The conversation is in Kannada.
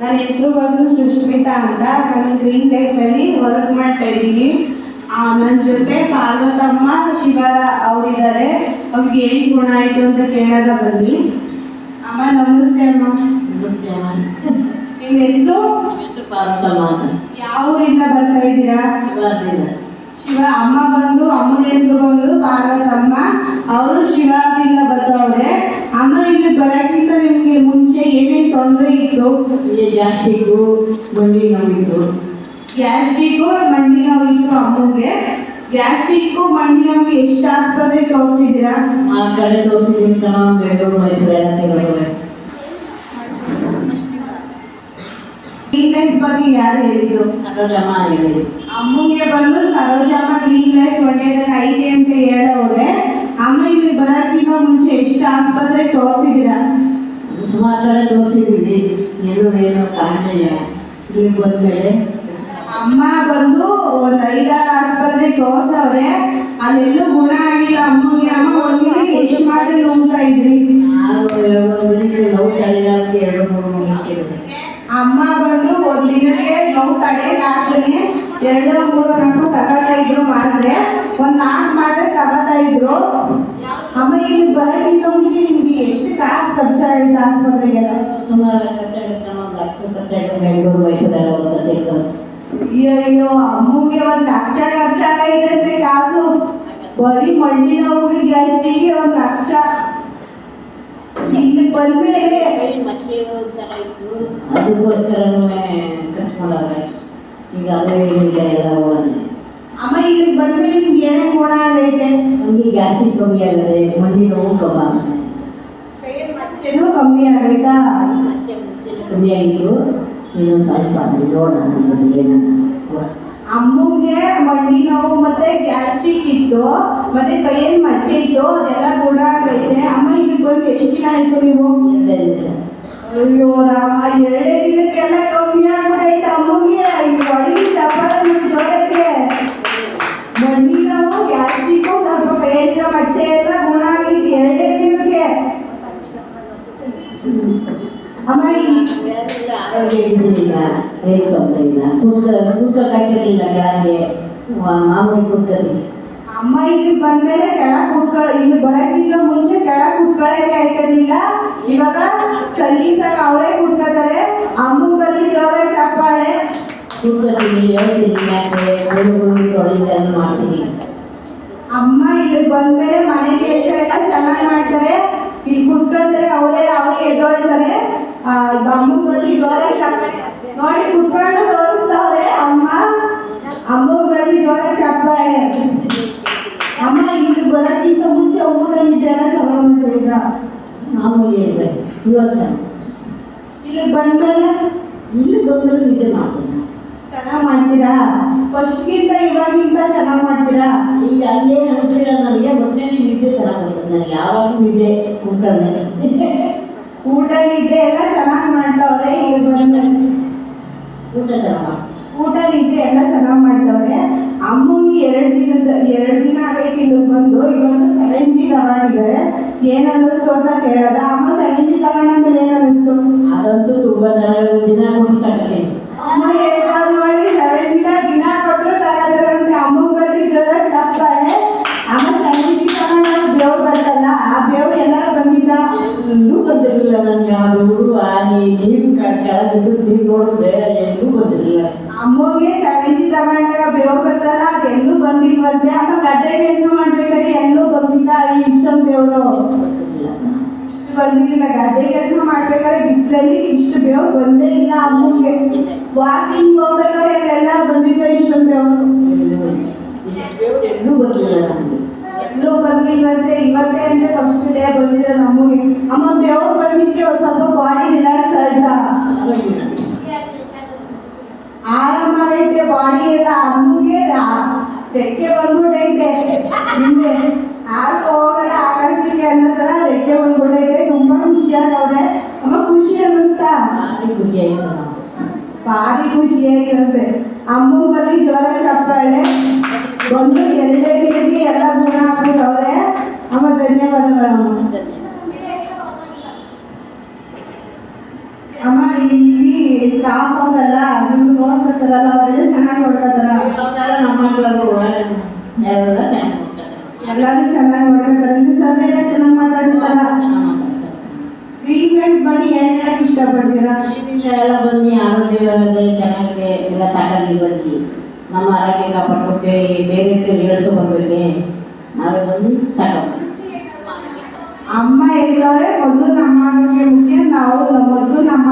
ನನ್ನ ಹೆಸರು ಬಂದು ಸುಷ್ಮಿತಾ ಅಂತ. ನಾನು ಗ್ರೀನ್ ಲೈಫಲ್ಲಿ ವರ್ಕ್ ಮಾಡ್ತಾ ಇದ್ದೀನಿ. ನನ್ನ ಜೊತೆ ಪಾರ್ವತಮ್ಮ ಶಿವರ ಅವರಿದ್ದಾರೆ. ಅವ್ರಿಗೆ ಏನು ಗುಣ ಆಯಿತು ಅಂತ ಕೇಳೋದ ಬನ್ನಿ. ಅಮ್ಮ ನಮಸ್ತೆ ಅಮ್ಮ. ನಮಸ್ತೆ ಅಮ್ಮ. ನಿಮ್ಮ ಹೆಸರು? ಹೆಸರು ಪಾರ್ವತಮ್ಮ ಯಾವ ಊರಿಂದ ಬರ್ತಾ ಇದ್ದೀರಾ? ಶಿವಾರ್ದಿಂದ ಶಿವ ಅಮ್ಮ ಬಂದು ಅಮ್ಮನ ಹೆಸರು ಬಂದು ಪಾರ್ವತಮ್ಮ ಅವರು ಶಿವದಿಂದ ಬರ್ತಾವ್ರೆ ಅಮ್ಮ ಇಲ್ಲಿ ಬರಕ್ಕಿಂತ ನಿಮಗೆ ಮುಂಚೆ ಏನೇನು ತೊಂದರೆ ಇತ್ತು? ಗ್ಯಾಸ್ಟಿಕ್ಕು ಮಂಡಿ ನೋವಿತ್ತು. ಗ್ಯಾಸ್ಟಿಕ್ಕು ಮಂಡಿ ನೋವು ಇತ್ತು ಅಮ್ಮಂಗೆ. ಗ್ಯಾಸ್ಟ್ರಿಕ್ಕು ಮಂಡಿ ನೋವು ಎಷ್ಟು ಆಸ್ಪತ್ರೆ ತೋರಿಸಿದ್ದೀರಾ? ಆ ಕಡೆ ತೋರಿಸಿದ್ದೀನಿ ಮೈಸೂರು ಎಲ್ಲ ತಿರುಗಾಡಿದೆ. ಕ್ಲೀನ್ ಲೈಫ್ ಬಗ್ಗೆ ಯಾರು ಹೇಳಿದ್ರು? ಸರೋಜಮ್ಮ ಹೇಳಿದ್ರು. ಅಮ್ಮಂಗೆ ಬಂದು ಸರೋಜಮ್ಮ ಕ್ಲೀನ್ ಲೈಫ್ ಮಂಡ್ಯದಲ್ಲಿ ಐತೆ ಅಂತ ಹೇಳೋರೆ ಅಮ್ಮ ಇಲ್ಲಿ ಬರೋಕ್ಕಿಂತ ಮುಂಚೆ ಎಷ್ಟು ಆಸ್ಪತ್ರೆ ತೋರಿಸಿದ್ದೀರಾ? ಸುಮಾರು ಕಡೆ ತೋರಿಸಿದ್ದೀವಿ ಏನು ಏನೋ ಕಾಣಲಿಲ್ಲ. ಇಲ್ಲಿ ಬಂದ್ಮೇಲೆ ಅಮ್ಮ ಬಂದು ಒಂದು ಐದಾರು ಆಸ್ಪತ್ರೆ ತೋರ್ಸವ್ರೆ ಅಲ್ಲೆಲ್ಲೂ ಗುಣ ಆಗಿಲ್ಲ ಅಮ್ಮಗೆ. ಅಮ್ಮ ಒಂದು ದಿನಕ್ಕೆ ಎಷ್ಟು ಮಾಡಿ ನೋಡ್ತಾ ಇದ್ರಿ? ನಾನು ಒಂದು ಅಂತ ಎರಡು ಮೂರು ಅಮ್ಮ ದಿನಕ್ಕೆ ನೋವು ತಡೆಯಕ್ಕೆ ಆಗ್ತಾನೆ ಎರಡು ಮೂರು ನಾಲ್ಕು ತಗೋತಾ ಇದ್ರು ಮಾಡಿದ್ರೆ ಒಂದು ನಾಲ್ಕು ಮಾತ್ರೆ ತಗೋತಾ ಇದ್ರು. ಅಮ್ಮ ಇಲ್ಲಿ ಬರೋಕ್ಕಿಂತ ಮುಂಚೆ ನಿಮ್ಗೆ ಎಷ್ಟು ಕಾಸು ಖರ್ಚಾಗಿತ್ತು ಆಸ್ಪತ್ರೆಗೆಲ್ಲ ಸುಮಾರು ಖರ್ಚಾಗುತ್ತೆ ಒಂದು ಲಕ್ಷ ಖರ್ಚಾಗುತ್ತೆ ಬೆಂಗಳೂರು ಮೈಸೂರು ಎಲ್ಲ ಒಂದು ತಿರ್ಕೊಂಡು ಅಯ್ಯೋ ಅಯ್ಯೋ ಅಮ್ಮಗೆ ಒಂದು ಲಕ್ಷ ಖರ್ಚಾಗೈತೆ ಅಂದ್ರೆ ಕಾಸು ಬರೀ ಮಂಡಿ ನೋವಿಗೆ ಗ್ಯಾಸ್ಟ್ರಿಗೆ ಒಂದು ಲಕ್ಷ. ಇಲ್ಲಿ ಬಂದ್ಮೇಲೆ ಕೈ ಖರ್ಚು ಈಗ ಅದು ಈಗ ಎಲ್ಲ ಹೋಗೋದು ಅಮ್ಮ ಬಂದ್ಮೇಲೆ ನಿಮ್ಗೆ ಏನೇ ಗುಣ ನಮಗೆ ಗ್ಯಾಸ್ಟ್ರಿಕ್ ಕಮ್ಮಿ ಆಗದೆ ಮಂಡಿ ನೋವು ಕಮ್ಮಿ ಆಗುತ್ತೆ ಕೈಯ ಮಚ್ಚೆನೂ ಕಮ್ಮಿ ಆಗೈತಾ? ಕಮ್ಮಿ ಆಗಿತ್ತು ಇನ್ನೊಂದು ಸ್ವಲ್ಪ ನೋಡೋಣ ಅಮ್ಮಂಗೆ ಮಂಡಿ ನೋವು ಮತ್ತೆ ಗ್ಯಾಸ್ಟ್ರಿಕ್ ಇತ್ತು ಮತ್ತೆ ಕೈಯಲ್ಲಿ ಮಚ್ಚೆ ಇತ್ತು ಅದೆಲ್ಲ ಗುಣ ಆಗೈತೆ. ಅಮ್ಮ ಇಲ್ಲಿ ಬಂದು ಎಷ್ಟು ದಿನ ಆಯ್ತು ನೀವು? ಅಯ್ಯೋ ರಾಮ ಎರಡೇ ದಿನಕ್ಕೆಲ್ಲ ಕಮ್ಮಿ ಆಗ್ಬಿಟ್ಟೈತೆ ಅಮ್ಮಗೆ ಹೊಡಿಗೆ ಚಪ್ಪಾಳೆ ಜೋರಕ್ಕೆ ಮಂಡಿ ನೋವು ಗ್ಯಾಸ್ಟ್ರಿಕ್ಕು ಸ್ವಲ್ಪ ಕೈಯಲ್ಲಿರೋ ಮಚ್ಚೆ ಎಲ್ಲ ಗುಣ ಆಗೈತೆ ಎರಡೇ ದಿನಕ್ಕೆ ಅಮ್ಮ ಈ ಬೇರೆಲ್ಲ ಆರೋಗ್ಯ ಇದ್ದಿಲ್ಲ ಏನು ತೊಂದರೆ ಇಲ್ಲ. ಕೂತ್ಕ ಕೂತ್ಕೊಳ್ಳಾಕಿರಲಿಲ್ಲ ಕೆಳಗೆ ಮ- ಮಾಮೂಲಿ ಕೂತ್ಕೊಳ್ಳಿ ಅಮ್ಮ ಇಲ್ಲಿ ಬಂದ್ಮೇಲೆ ಕೆಳಗ್ ಕೂತ್ಕೊಳ್ಳ. ಇಲ್ಲಿ ಬರೋಕ್ಕಿಂತ ಮುಂಚೆ ಕೆಳಗ್ ಕೂತ್ಕೊಳ್ಳಕ್ಕೆ ಆಯ್ತಿರ್ಲಿಲ್ಲ ಇವಾಗ ಸಲೀಸಾಗ ಅವರೇ ಕೂತ್ಕೋತಾರೆ ಅಮ್ಮ ಬಲಿ ಜೋರಾಗಿ ಚಪ್ಪಾಳೆ ಹೇಳ್ತೀನಿ ಮಾಡ್ತೀನಿ. ಅಮ್ಮ ಇಲ್ಲಿ ಬಂದ್ಮೇಲೆ ಮನೆ ಕೆಲಸ ಎಲ್ಲ ಚೆನ್ನಾಗಿ ಮಾಡ್ತಾರೆ. ಇಲ್ಲಿ ಕುತ್ಕೊತಾರೆ ಅವರೇ ಅವರೇ ಎದ್ದೊಳ್ತಾರೆ ಅಮ್ಮ ಬಲಿ ಜೋರಾಗಿ ಚಪ್ಪಾಳೆ. ನೋಡಿ ಕುತ್ಕೊಂಡು ತೋರಿಸ್ತಾವ್ರೆ ಅಮ್ಮ ಅಮ್ಮನ ಬಲ್ಲಿ ಜೋರಾಗಿ ಚಪ್ಪಾಳೆ ಅಮ್ಮ ಇಲ್ಲಿ ಬರೋಕ್ಕಿಂತ ಮುಂಚೆ ಊಟ ನಿದ್ದೆಲ್ಲ ಮಾಡ್ತಿದ್ರ ಮಾಮೂಲಿ ಅಂದರೆ ಯೋಚನೆ ಇಲ್ಲಿ ಬಂದ್ಮೇಲೆ ಇಲ್ಲಿ ಬಂದರೂ ನಿದ್ದೆ ಮಾಡ್ತೀನಿ. ಚೆನ್ನಾಗಿ ಮಾಡ್ತೀರಾ? ಫಸ್ಟ್ಗಿಂತ ಇವಾಗಿಂತ ಚೆನ್ನಾಗಿ ಮಾಡ್ತೀರಾ? ಈಗ ಅಲ್ಲೇ ಅನಿಸಿಲ್ಲ ನನಗೆ ಮೊದಲೇ ನಿದ್ದೆ ಚೆನ್ನಾಗಿ ಬರ್ತದೆ ನನಗೆ ಯಾವಾಗಲೂ ನಿದ್ದೆ ಊಟ ಊಟ ನಿದ್ದೆ ಎಲ್ಲ ಚೆನ್ನಾಗಿ ಮಾಡ್ತಾವ್ರೆ. ಊಟ ಚೆನ್ನಾಗಿ ಮಾಡ್ತೀನಿ ಊಟ ನಿದ್ದೆ ಎಲ್ಲ ಚೆನ್ನಾಗಿ ಮಾಡ್ತವ್ರೆ ಅಮ್ಮನಿಗೆ ಎರಡು ದಿನದ ಎರಡು ದಿನ ಆಗೈತೆ ಇಲ್ಲಿ ಬಂದು ಇವತ್ತು ಸೆವೆನ್ ಜಿ ತಗೊಂಡಿದ್ದಾರೆ. ಏನನ್ನಿಸ್ತು ಅಂತ ಕೇಳೋದ? ಅಮ್ಮ ಸೆವೆನ್ ಜಿ ತಗೊಂಡಾದ್ಮೇಲೆ ಏನನ್ನಿಸ್ತು ಅದಂತೂ ತುಂಬ ದಿನ ಹೇಳ್ತಾರೆ ಮಾಡಿ ಸೆವೆನ್ ಜಿ ದಿನ ಕೊಟ್ಟರು ತಗೊಂಡ್ರಂತೆ ಅಮ್ಮಂಗೆ ಬಂದಿದ್ದಾರೆ ತಪ್ಪಾಳೆ ಅಮ್ಮ ಸೆವೆಂಟಿ ಜಿ ತಗೊಂಡಾಗ ಬೇವು ಬರ್ತಲ್ಲ. ಆ ಬೇವು ಎಲ್ಲರೂ ಬಂದಿದ್ದ? ಇನ್ನೂ ಬಂದಿರಲಿಲ್ಲ ನನಗೆ. ಸೆವೆಂಟಿ ತಗೊಂಡಾಗ ಬೇವು ಬರ್ತಲ್ಲ ಅದೆಲ್ಲೂ ಬಂದಿಲ್ವಂತೆ ಅಮ್ಮ ಗದ್ದೆ ಕೆಲಸ ಮಾಡ್ಬೇಕಾದ್ರೆ ಎಲ್ಲೂ ಬಂದಿಲ್ಲ. ಈ ಇಷ್ಟೊಂದು ಬೇವರು. ಬಂದಿರಲಿಲ್ಲ ಇಷ್ಟು ಬಂದಿಲ್ಲ. ಗದ್ದೆ ಕೆಲಸ ಮಾಡ್ಬೇಕಾದ್ರೆ ಬಿಸಿಲಲ್ಲಿ ಇಷ್ಟು ಬೇವು ಬಂದೇ ಇಲ್ಲ ಅಮ್ಮಗೆ. ವಾಕಿಂಗ್ ಹೋಗ್ಬೇಕಾದ್ರೆ ಅಲ್ಲೆಲ್ಲ ಬಂದಿದ್ದ ಇಷ್ಟೊಂದು ಬೇವು ಎಲ್ಲೂ ಬರಲಿಲ್ಲ ನನಗೆ ಎಲ್ಲೂ ಬಂದಿಲ್ವಂತೆ ಇವತ್ತೇ ಅಂದ್ರೆ ಫಸ್ಟ್ ಡೇ ಬಂದಿರೋ ನಮಗೆ. ಅಮ್ಮ ಬೇವು ಬಂದಿಕ್ಕೆ ಒಂದ್ ಸ್ವಲ್ಪ ಬಾಡಿ ರಿಲ್ಯಾಕ್ಸ್ ಆಯ್ತಾ? ಆರಾಮಾಗೈತೆ ಬಾಡಿ ಎಲ್ಲ ಅಮ್ಮಗೆ ರೆಕ್ಕೆ ಬಂದ್ಬಿಟ್ಟೈತೆ. ಹಿಂದೆ ಆಗ ಹೋಗಲ್ಲ ಆಕಾಶಕ್ಕೆ ಅನ್ನೋ ಥರ ರೆಕ್ಕೆ ಬಂದ್ಬಿಟ್ಟೈತೆ. ತುಂಬಾ ಖುಷಿಯಾಗವ್ರೆ ತುಂಬಾ ಖುಷಿ ಅನ್ನಿಸ್ತಾ ಖುಷಿ ಆಯ್ತು ಭಾರಿ ಖುಷಿ ಆಗಿರುತ್ತೆ. ಅಮ್ಮ ಬಲ್ಲಿ ಜ್ವರ ಚಪ್ಪಾಳೆ ಬಂದು ದಿನಕ್ಕೆ ಎಲ್ಲ ಗುಣ ಹಾಕ್ಬಿಟ್ಟವ್ರೆ. ಅಮ್ಮ ಧನ್ಯವಾದಗಳಮ್ಮ ಅಮ್ಮ ಇಲ್ಲಿ ಸ್ಟಾಫ್ ಅವರೆಲ್ಲ ನಿಮ್ಗೆ ನೋಡ್ಕೊತಾರಲ್ಲ ಅವರೆಲ್ಲ ಚೆನ್ನಾಗಿ ನೋಡ್ಕೊತಾರ? ಅವರೆಲ್ಲ ನಮ್ಮ ಮಕ್ಕಳು ಎಲ್ಲ ಚೆನ್ನಾಗಿ ಎಲ್ಲರೂ ಚೆನ್ನಾಗಿ ನೋಡ್ಕೊತಾರೆ. ಸರ್ ಎಲ್ಲ ಚೆನ್ನಾಗಿ ಮಾತಾಡ್ತಾರ. ಟ್ರೀಟ್ಮೆಂಟ್ ಬಗ್ಗೆ ಏನೆಲ್ಲ ಇಷ್ಟಪಡ್ತೀರಾ? ಇದರಿಂದ ಎಲ್ಲ ಬನ್ನಿ ಆರೋಗ್ಯವಾಗಿ ಚೆನ್ನಾಗಿ ಎಲ್ಲ ತಗೊಂಡು ಬನ್ನಿ. ನಮ್ಮ ಆರೋಗ್ಯ ಕಾಪಾಡ್ಕೊಕ್ಕೆ ಬೇರೆ ಹೇಳ್ಕೊ ಬರ್ಬೇಕೆ ನಾವೇ ಬಂದು ತಗೊಂಡು ಅಮ್ಮ ಹೇಳಿದವ್ರೆ ಮೊದಲು ನಮ್ಮ ಆರೋಗ್ಯ ಮುಖ್ಯ ನಾವು ಮೊದಲು ನಮ್ಮ ಆರೋಗ್ಯ